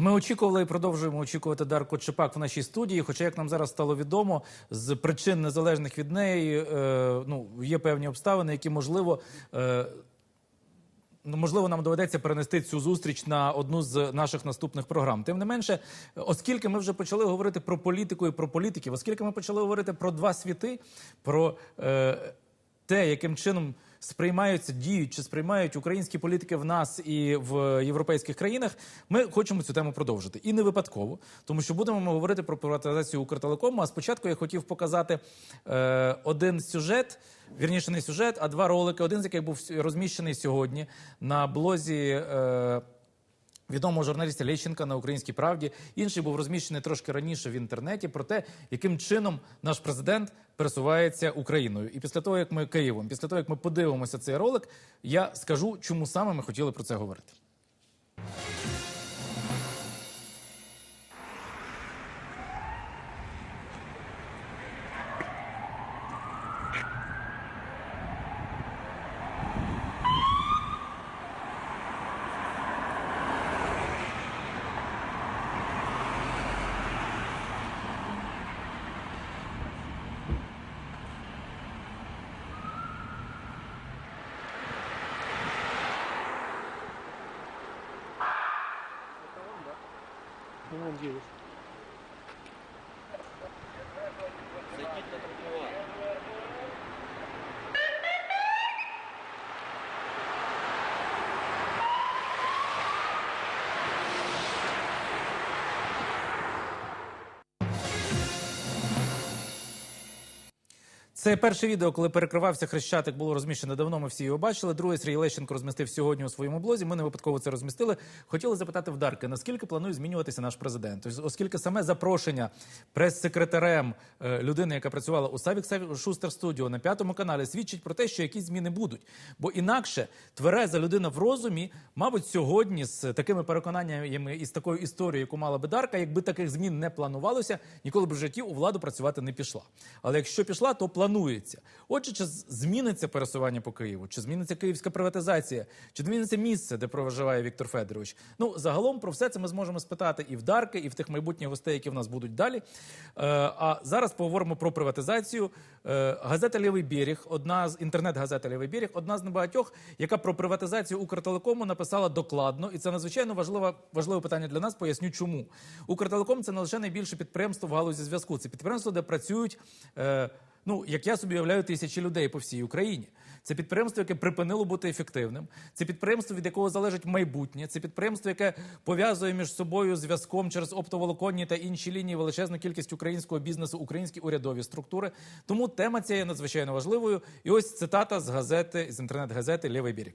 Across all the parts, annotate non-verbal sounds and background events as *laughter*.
Ми очікували і продовжуємо очікувати Дарку Чепак в нашій студії. Хоча, як нам зараз стало відомо, з причин незалежних від неї е, ну, є певні обставини, які можливо. Е, Ну, можливо, нам доведеться перенести цю зустріч на одну з наших наступних програм. Тим не менше, оскільки ми вже почали говорити про політику і про політиків, оскільки ми почали говорити про два світи, про е, те, яким чином сприймаються, діють чи сприймають українські політики в нас і в європейських країнах, ми хочемо цю тему продовжити. І не випадково, тому що будемо ми говорити про приватизацію Укртелекому. А спочатку я хотів показати е, один сюжет, вірніше не сюжет, а два ролики. Один з яких був розміщений сьогодні на блозі. Е, Відомого журналіста Лещенка на українській правді інший був розміщений трошки раніше в інтернеті про те, яким чином наш президент пересувається Україною. І після того, як ми Києвом, після того як ми подивимося цей ролик, я скажу, чому саме ми хотіли про це говорити. Ну, вон Це перше відео, коли перекривався хрещатик, було розміщено давно. Ми всі його бачили. Друге Сергій Лещенко розмістив сьогодні у своєму блозі. Ми не випадково це розмістили. Хотіли запитати в Дарки, наскільки планує змінюватися наш президент? Оскільки саме запрошення прес-секретарем е, людини, яка працювала у Савік Шустер Студіо на п'ятому каналі, свідчить про те, що якісь зміни будуть. Бо інакше твереза людина в розумі, мабуть, сьогодні з такими переконаннями і з такою історією, яку мала би Дарка, якби таких змін не планувалося, ніколи б в житті у владу працювати не пішла. Але якщо пішла, то планується. Отже, чи зміниться пересування по Києву, чи зміниться київська приватизація, чи зміниться місце, де проживає Віктор Федорович? Ну загалом про все це ми зможемо спитати і в Дарки, і в тих майбутніх гостей, які в нас будуть далі. Е, а зараз поговоримо про приватизацію. Е, газета Лівий берег, одна з інтернет-газета Лівий берег, одна з небагатьох, яка про приватизацію Укртелекому написала докладно, і це надзвичайно важливе, важливе питання для нас. Поясню, чому Укртелеком це не лише найбільше підприємство в галузі зв'язку. Це підприємство, де працюють. Е, Ну, як я собі уявляю, тисячі людей по всій Україні. Це підприємство, яке припинило бути ефективним. Це підприємство, від якого залежить майбутнє. Це підприємство, яке пов'язує між собою зв'язком через оптоволоконні та інші лінії величезну кількість українського бізнесу, українські урядові структури. Тому тема ця є надзвичайно важливою. І ось цитата з газети з інтернет-газети Лівий берег.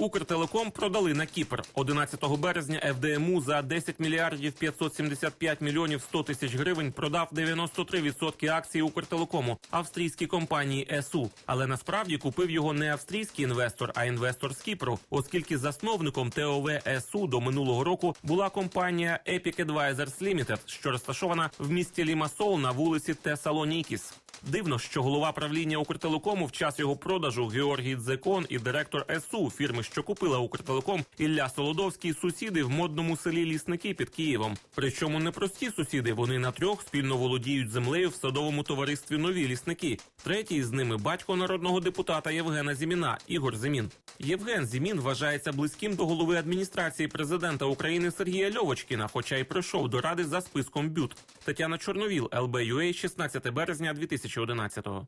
Укртелеком продали на Кіпр 11 березня. ФДМУ за 10 мільярдів 575 мільйонів 100 тисяч гривень продав 93% акцій Укртелекому австрійській компанії ЕСУ. Але насправді купив його не австрійський інвестор, а інвестор з Кіпру, оскільки засновником ТОВ ЕСУ до минулого року була компанія Epic Advisors Limited, що розташована в місті Лімасол на вулиці Тесалонікіс. Дивно, що голова правління Укртелекому в час його продажу Георгій Дзекон і директор СУ фірми, що купила Укртелеком, Ілля Солодовський, сусіди в модному селі Лісники під Києвом. Причому не прості сусіди, вони на трьох спільно володіють землею в садовому товаристві Нові лісники. Третій з ними батько народного депутата Євгена Зіміна Ігор Зімін. Євген Зімін вважається близьким до голови адміністрації президента України Сергія Льовочкіна, хоча й прийшов до ради за списком БЮТ. Тетяна Чорновіл, ЛБ.UA, 16 березня 2011-го.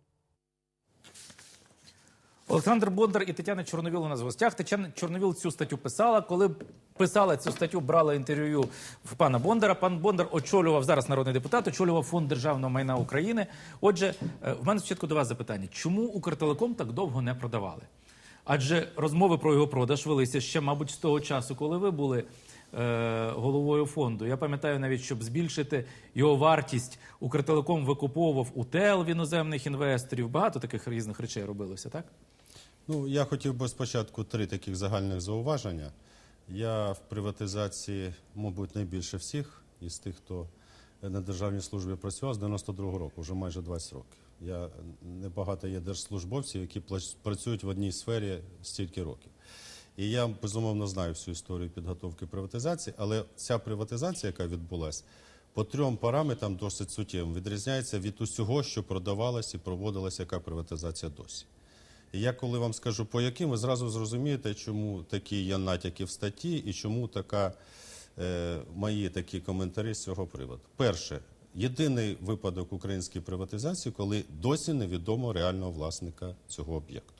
Олександр Бондар і Тетяна Чорновіл у нас в гостях. Тетяна Чорновіл цю статтю писала. Коли писала цю статтю, брала інтерв'ю в пана Бондара. Пан Бондар очолював зараз народний депутат, очолював фонд державного майна України. Отже, е, в мене спочатку до вас запитання: чому Укртелеком так довго не продавали? Адже розмови про його продаж велися ще, мабуть, з того часу, коли ви були головою фонду. Я пам'ятаю навіть, щоб збільшити його вартість, Укртелеком викуповував УТЕЛ в іноземних інвесторів. Багато таких різних речей робилося, так? Ну, я хотів би спочатку три таких загальних зауваження. Я в приватизації, мабуть, найбільше всіх із тих, хто на державній службі працював з 92-го року, вже майже 20 років. Я небагато є держслужбовців, які працюють в одній сфері стільки років. І я безумовно знаю всю історію підготовки приватизації, але ця приватизація, яка відбулася, по трьом параметрам досить суттєво відрізняється від усього, що продавалось і проводилася яка приватизація досі. І я коли вам скажу по яким, ви зразу зрозумієте, чому такі є натяки в статті і чому така, е, мої такі коментарі з цього приводу. Перше, єдиний випадок української приватизації, коли досі невідомо реального власника цього об'єкту.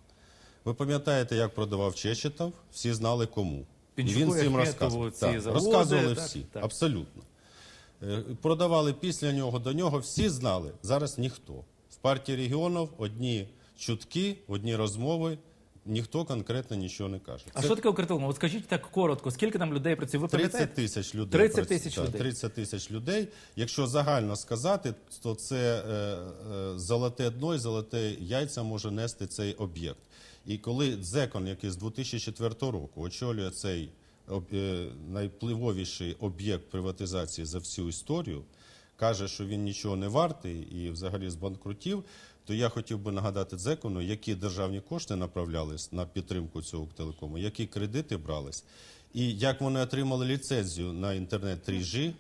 Ви пам'ятаєте, як продавав Чечетов, всі знали кому. Пінчуку, він всім розказував. Так, заводи, розказували так, всі, так. абсолютно. Е, Продавали після нього до нього, всі знали. Зараз ніхто. В партії регіонів одні чутки, одні розмови, ніхто конкретно нічого не каже. А Це що таке Укртелеком? От скажіть так коротко, скільки там людей працює? Ви 30 тисяч людей. 30 тисяч Так, людей. 30 тисяч людей. Якщо загально сказати, то це е, е, золоте дно і золоте яйця може нести цей об'єкт. І коли Дзекон, який з 2004 року очолює цей е, найвпливовіший об'єкт приватизації за всю історію, каже, що він нічого не вартий і взагалі збанкрутів, то я хотів би нагадати Дзекону, які державні кошти направлялись на підтримку цього телекому, які кредити брались, і як вони отримали ліцензію на інтернет 3G,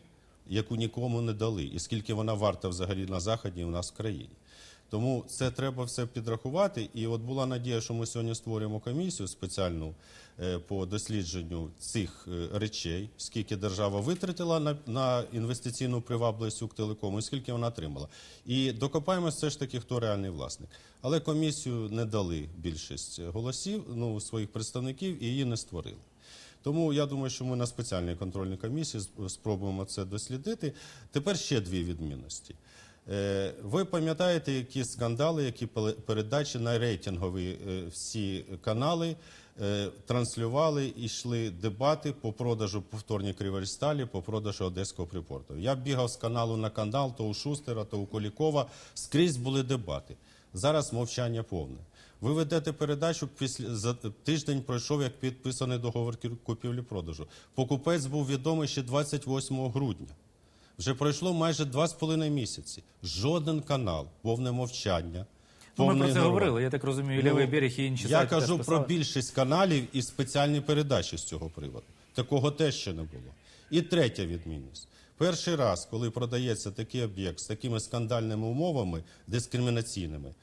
яку нікому не дали, і скільки вона варта взагалі на заході у нас в країні. Тому це треба все підрахувати. І от була надія, що ми сьогодні створюємо комісію спеціальну е, по дослідженню цих е, речей, скільки держава витратила на, на інвестиційну привабливість Укртелекому, і скільки вона отримала. І докопаємось все ж таки, хто реальний власник. Але комісію не дали більшість голосів, ну своїх представників, і її не створили. Тому я думаю, що ми на спеціальній контрольній комісії спробуємо це дослідити. Тепер ще дві відмінності. Е, Ви пам'ятаєте, які скандали, які передачі на рейтингові е, всі канали е, транслювали і йшли дебати по продажу повторні Криворісталі, по продажу Одеського припорту. Я бігав з каналу на канал, то у Шустера, то у Колікова. Скрізь були дебати. Зараз мовчання повне. Ви ведете передачу після за тиждень пройшов як підписаний договор купівлі-продажу. Покупець був відомий ще 28 грудня. Вже пройшло майже два з половиною місяці. Жоден канал, повне мовчання. Ну, ми про це ігнорування. говорили. Я так розумію, Ну, лівий берег і інші Я сайти кажу про більшість каналів і спеціальні передачі з цього приводу. Такого теж ще не було. І третя відмінність. Перший раз, коли продається такий об'єкт з такими скандальними умовами, дискримінаційними,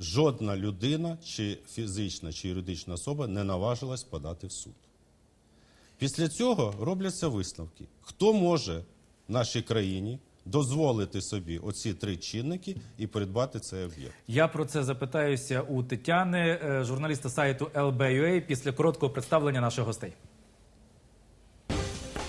жодна людина, чи фізична, чи юридична особа не наважилась подати в суд. Після цього робляться висновки. Хто може нашій країні дозволити собі оці три чинники і придбати цей об'єкт? Я про це запитаюся у Тетяни, е, журналіста сайту LBUA, після короткого представлення наших гостей.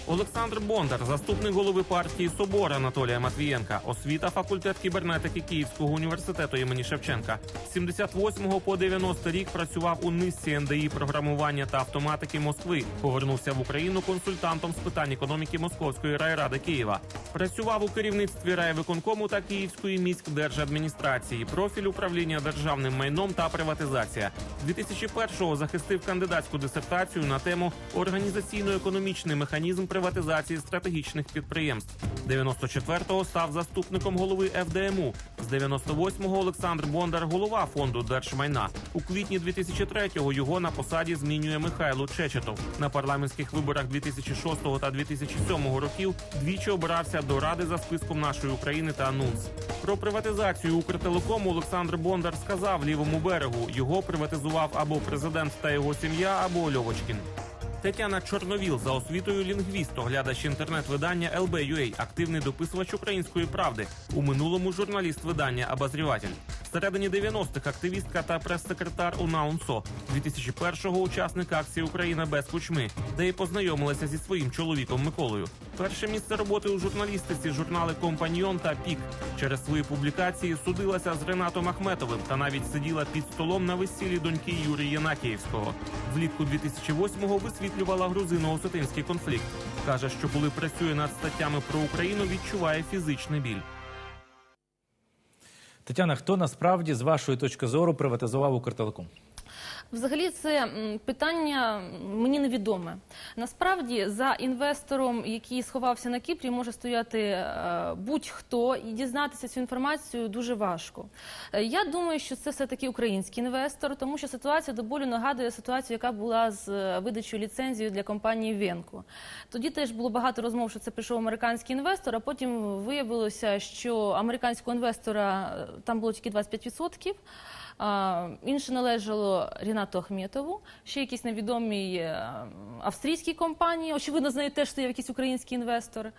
Олександр Бондар, заступник голови партії Собор Анатолія Матвієнка, освіта факультет кібернетики Київського університету імені Шевченка. З 78 по 90 рік працював у низці НДІ програмування та автоматики Москви. Повернувся в Україну консультантом з питань економіки Московської райради Києва. Працював у керівництві райвиконкому та Київської міськдержадміністрації. Профіль управління державним майном та приватизація. 2001-го захистив кандидатську дисертацію на тему організаційно-економічний механізм приватизації стратегічних підприємств. 94-го став заступником голови ФДМУ. З 98-го Олександр Бондар, голова фонду держмайна. У квітні 2003-го його на посаді змінює Михайло Чечетов. На парламентських виборах 2006 та 2007 років двічі обирався до ради за списком нашої України та АНУНС. Про приватизацію Укртелекому Олександр Бондар сказав лівому берегу. Його приватизував або президент та його сім'я, або Льовочкін. Тетяна Чорновіл за освітою лінгвіст, оглядач інтернет-видання LB.UA, активний дописувач української правди. У минулому журналіст видання Обозріватель. Всередині 90-х активістка та прес-секретар УНАУНСО. 2001-го учасник акції Україна без кучми, де й познайомилася зі своїм чоловіком Миколою. Перше місце роботи у журналістиці журнали Компаньйон та Пік. Через свої публікації судилася з Ренатом Ахметовим та навіть сиділа під столом на весіллі доньки Юрія Єнакіївського. Влітку 2008-го висвітлювала грузино-осетинський конфлікт. Каже, що коли працює над статтями про Україну, відчуває фізичний біль. Тетяна, хто насправді з вашої точки зору приватизував Укртелеком? Взагалі, це питання мені невідоме. Насправді, за інвестором, який сховався на Кіпрі, може стояти е, будь-хто, і дізнатися цю інформацію дуже важко. Е, Я думаю, що це все таки український інвестор, тому що ситуація до болю нагадує ситуацію, яка була з е, видачою ліцензії для компанії Венку. Тоді теж було багато розмов, що це прийшов американський інвестор, а потім виявилося, що американського інвестора там було тільки 25%. Інше належало Рінату Ахметову, ще якісь невідомій е, австрійській компанії. Очевидно, з нею теж стояв якийсь український інвестор.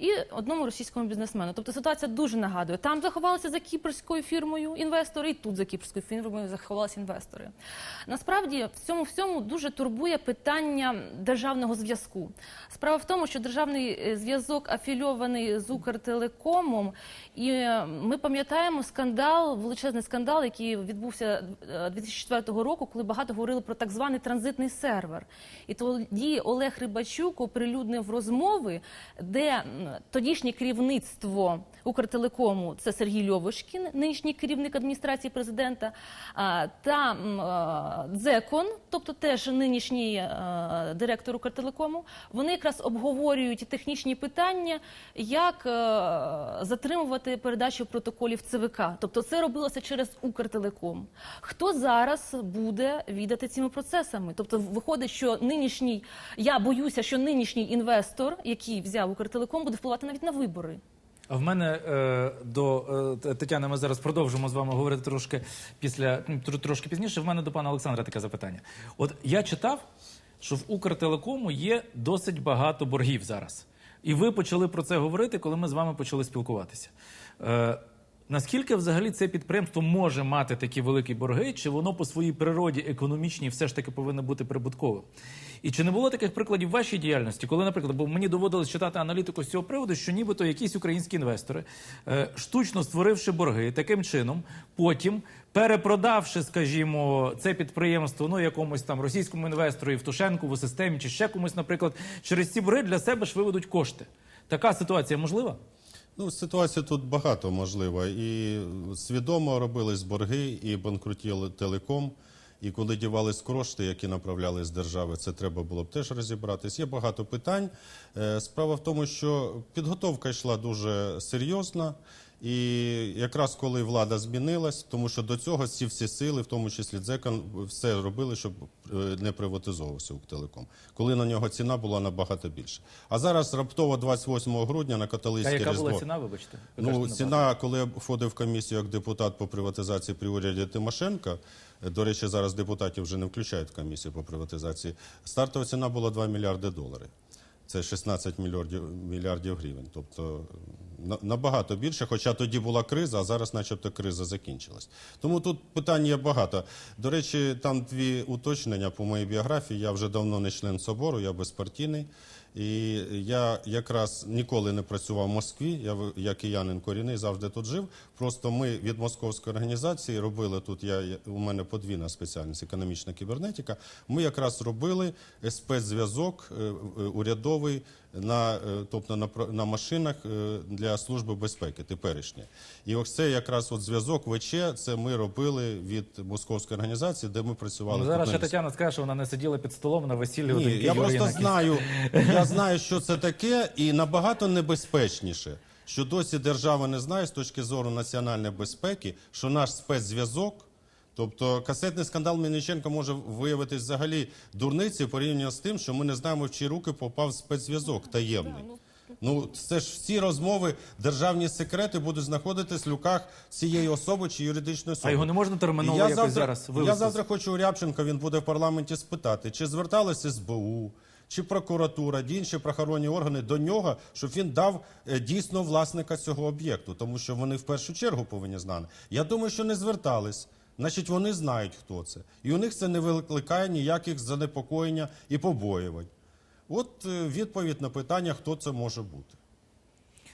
І одному російському бізнесмену. Тобто ситуація дуже нагадує. Там заховалися за кіпрською фірмою інвестори, і тут за кіпрською фірмою заховалися інвестори. Насправді в цьому всьому дуже турбує питання державного зв'язку. Справа в тому, що державний е, зв'язок афільований з Укртелекомом, і е, ми пам'ятаємо скандал, величезний скандал, який відбувся е, 2004 року, коли багато говорили про так званий транзитний сервер. І тоді Олег Рибачук оприлюднив розмови, де тодішнє керівництво Укртелекому це Сергій Льовушкін, нинішній керівник адміністрації президента, та Дзекон, тобто теж нинішній е, директор Укртелекому, вони якраз обговорюють технічні питання, як е, затримувати передачу протоколів ЦВК. Тобто це робилося через Укртелеком. Хто зараз буде відати цими процесами? Тобто виходить, що нинішній, я боюся, що нинішній інвестор, який взяв Укртелеком, буде впливати навіть на вибори. А в мене е, до е, Тетяни ми зараз продовжимо з вами говорити трошки після ну, тр- трошки пізніше. В мене до пана Олександра таке запитання. От я читав, що в Укртелекому є досить багато боргів зараз. І ви почали про це говорити, коли ми з вами почали спілкуватися. Наскільки взагалі це підприємство може мати такі великі борги, чи воно по своїй природі економічній все ж таки повинно бути прибутковим? І чи не було таких прикладів вашій діяльності, коли, наприклад, бо мені доводилось читати аналітику з цього приводу, що нібито якісь українські інвестори, е, штучно створивши борги таким чином, потім перепродавши, скажімо, це підприємство ну якомусь там російському інвестору, Євтушенку, в системі чи ще комусь, наприклад, через ці борги для себе ж виведуть кошти. Така ситуація можлива? Ну, ситуація тут багато можлива. І свідомо робились борги, і банкрутіли телеком. І коли дівались кошти, які направляли з держави, це треба було б теж розібратись. Є багато питань. Е, Справа в тому, що підготовка йшла дуже серйозна. І якраз коли влада змінилась, тому що до цього ці всі сили, в тому числі Дзекан, все робили, щоб е, не приватизовувався Укртелеком, коли на нього ціна була набагато більша. А зараз раптово 28 грудня на А яка була ціна, вибачте? Ви Ну, ціна, коли я входив в комісію як депутат по приватизації при уряді Тимошенка, е, до речі, зараз депутатів вже не включають в комісію по приватизації, стартова ціна була 2 мільярди доларів. Це 16 мільярдів, мільярдів гривень. Тобто набагато більше, хоча тоді була криза, а зараз начебто криза закінчилась. Тому тут питань є багато. До речі, там дві уточнення по моїй біографії. Я вже давно не член собору, я безпартійний. І я якраз ніколи не працював в Москві. Я в- я киянин корінний, завжди тут жив. Просто ми від московської організації робили тут. Я я- у мене подвійна спеціальність економічна кібернетика. Ми якраз робили спецзв'язок е, е, урядовий на, е, тобто на, на машинах е, для служби безпеки теперішнє. І ось це якраз от зв'язок ВЧ. Це ми робили від московської організації, де ми працювали. Ну, зараз ще. Тетяна скаже, що вона не сиділа під столом на весіллі Ні, я просто знаю, *laughs* я знаю, що це таке, і набагато небезпечніше, що досі держава не знає з точки зору національної безпеки, що наш спецзв'язок, тобто касетний скандал Мельниченка може виявитись взагалі дурницею порівняно з тим, що ми не знаємо, в чиї руки попав спецзв'язок таємний. Ну, це ж всі розмови, державні секрети будуть знаходитись в руках цієї особи чи юридичної особи. А його не можна терміново я якось завтра, зараз Я завтра хочу у Рябченка, він буде в парламенті спитати, чи зверталися СБУ, чи прокуратура, ді інші правоохоронні органи до нього, щоб він дав е, дійсно власника цього об'єкту, тому що вони в першу чергу повинні знати. Я думаю, що не звертались. Значить, вони знають, хто це. І у них це не викликає ніяких занепокоєння і побоювань. От е, відповідь на питання, хто це може бути.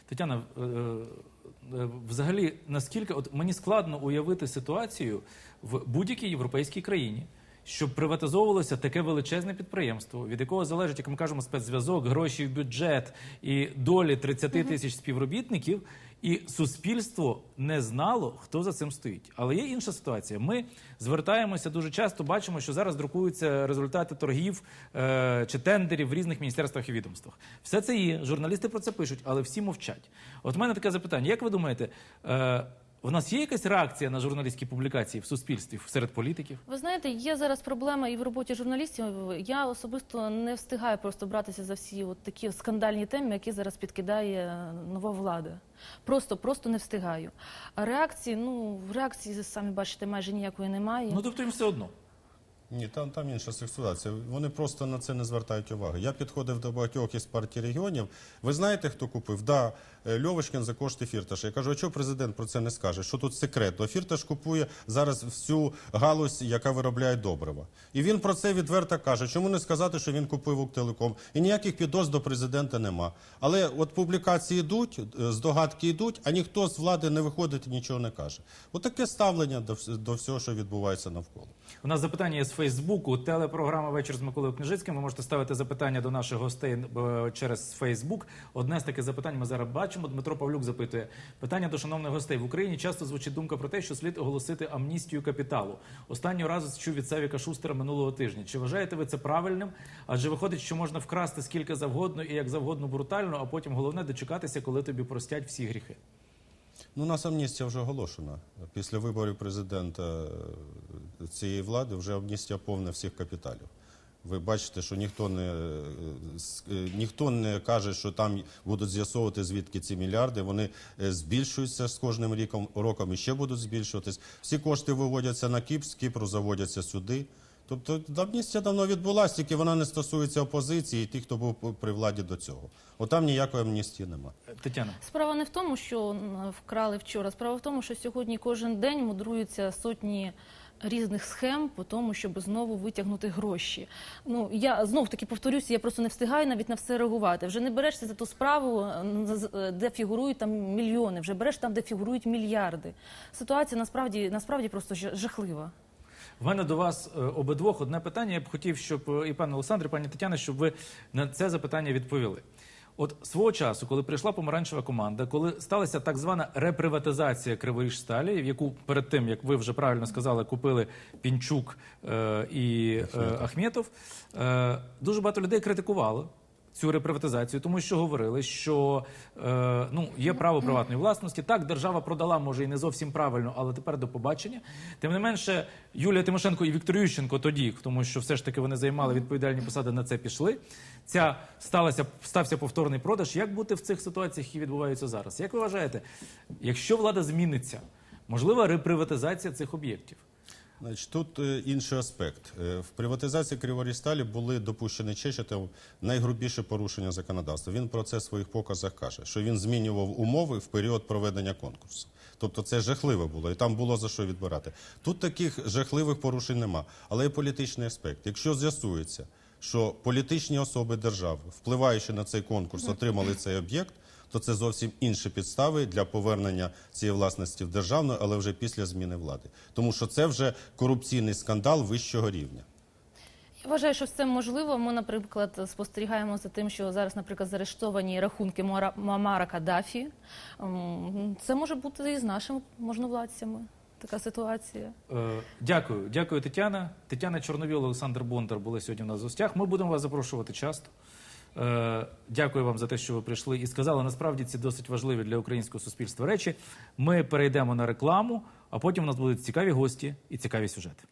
Тетяна, е, е, взагалі, наскільки от мені складно уявити ситуацію в будь-якій європейській країні, щоб приватизовувалося таке величезне підприємство, від якого залежить, як ми кажемо, спецзв'язок, гроші в бюджет і долі 30 тисяч співробітників, І суспільство не знало, хто за цим стоїть. Але є інша ситуація. Ми звертаємося дуже часто, бачимо, що зараз друкуються результати торгів е, чи тендерів в різних міністерствах і відомствах. Все це є. Журналісти про це пишуть, але всі мовчать. От в мене таке запитання: як ви думаєте, е, у нас є якась реакція на журналістські публікації в суспільстві серед політиків? Ви знаєте, є зараз проблема і в роботі журналістів. Я особисто не встигаю просто братися за всі от такі скандальні теми, які зараз підкидає нова влада. Просто, просто не встигаю. А реакції, ну реакції самі бачите, майже ніякої немає. Ну тобто їм все одно. Ні, там, там інша ситуація. Вони просто на це не звертають уваги. Я підходив до багатьох із партій регіонів. Ви знаєте, хто купив? Да, е, Льовочкін за кошти Фірташа. Я кажу, а чого президент про це не скаже? Що тут секретно? Фірташ купує зараз всю галузь, яка виробляє добрива. І він про це відверто каже. Чому не сказати, що він купив Укртелеком? І ніяких підозр до президента нема. Але от публікації йдуть, е, здогадки йдуть, а ніхто з влади не виходить і нічого не каже. От таке ставлення до, до всього, що відбувається навколо. У нас запитання з Фейсбуку. Телепрограма Вечір з Миколою Княжицьким. Ви можете ставити запитання до наших гостей е, через Фейсбук. Одне з таких запитань ми зараз бачимо. Дмитро Павлюк запитує питання до шановних гостей. В Україні часто звучить думка про те, що слід оголосити амністію капіталу. Останнього разу чув від Савіка Шустера минулого тижня. Чи вважаєте ви це правильним? Адже виходить, що можна вкрасти скільки завгодно і як завгодно брутально, а потім головне дочекатися, коли тобі простять всі гріхи. Ну, у нас амністія вже оголошена. Після виборів президента е, цієї влади вже амністія повна всіх капіталів. Ви бачите, що ніхто не, е, е, ніхто не каже, що там будуть з'ясовувати, звідки ці мільярди. Вони е, збільшуються з кожним ріком, роком і ще будуть збільшуватись. Всі кошти виводяться на Кіпр, з Кіпру заводяться сюди. Тобто амністія давно відбулася, тільки вона не стосується опозиції і тих, хто був при владі до цього. Отам ніякої амністії немає. Тетяна. Справа не в тому, що вкрали вчора. Справа в тому, що сьогодні кожен день мудруються сотні різних схем по тому, щоб знову витягнути гроші. Ну я знов таки повторюся, я просто не встигаю навіть на все реагувати. Вже не берешся за ту справу, з- з- де фігурують там мільйони, вже береш там, де фігурують мільярди. Ситуація насправді насправді просто жахлива. В мене до вас е, обидвох одне питання. Я б хотів, щоб е, і пане Олександре, і пані Тетяна, щоб ви на це запитання відповіли. От свого часу, коли прийшла помаранчева команда, коли сталася так звана реприватизація Криворіжсталі, в яку перед тим, як ви вже правильно сказали, купили Пінчук е, і е, Ахметов, е, дуже багато людей критикували цю реприватизацію, тому що говорили, що е, ну є право приватної власності. Так, держава продала, може і не зовсім правильно, але тепер до побачення. Тим не менше, Юлія Тимошенко і Віктор Ющенко тоді, тому що все ж таки вони займали відповідальні посади, на це пішли. Ця сталася стався повторний продаж. Як бути в цих ситуаціях, які відбуваються зараз? Як ви вважаєте, якщо влада зміниться, можлива реприватизація цих об'єктів? Значить, тут е, інший аспект. Е, В приватизації Криворіжсталі були допущені Чечетов найгрубіше порушення законодавства. Він про це в своїх показах каже, що він змінював умови в період проведення конкурсу. Тобто це жахливе було, і там було за що відбирати. Тут таких жахливих порушень нема, але є політичний аспект. Якщо з'ясується, що політичні особи держави, впливаючи на цей конкурс, отримали цей об'єкт, то це зовсім інші підстави для повернення цієї власності в державну, але вже після зміни влади. Тому що це вже корупційний скандал вищого рівня. Я вважаю, що це можливо. Ми, наприклад, спостерігаємо за тим, що зараз, наприклад, заарештовані рахунки Муара- Муаммара Каддафі. Це може бути і з нашими можновладцями. Така ситуація. Е, Дякую, дякую, Тетяна. Тетяна Чорновіл, Олександр Бондар були сьогодні в нас в гостях. Ми будемо вас запрошувати часто. Е, Дякую вам за те, що ви прийшли і сказали насправді ці досить важливі для українського суспільства речі. Ми перейдемо на рекламу, а потім у нас будуть цікаві гості і цікаві сюжети.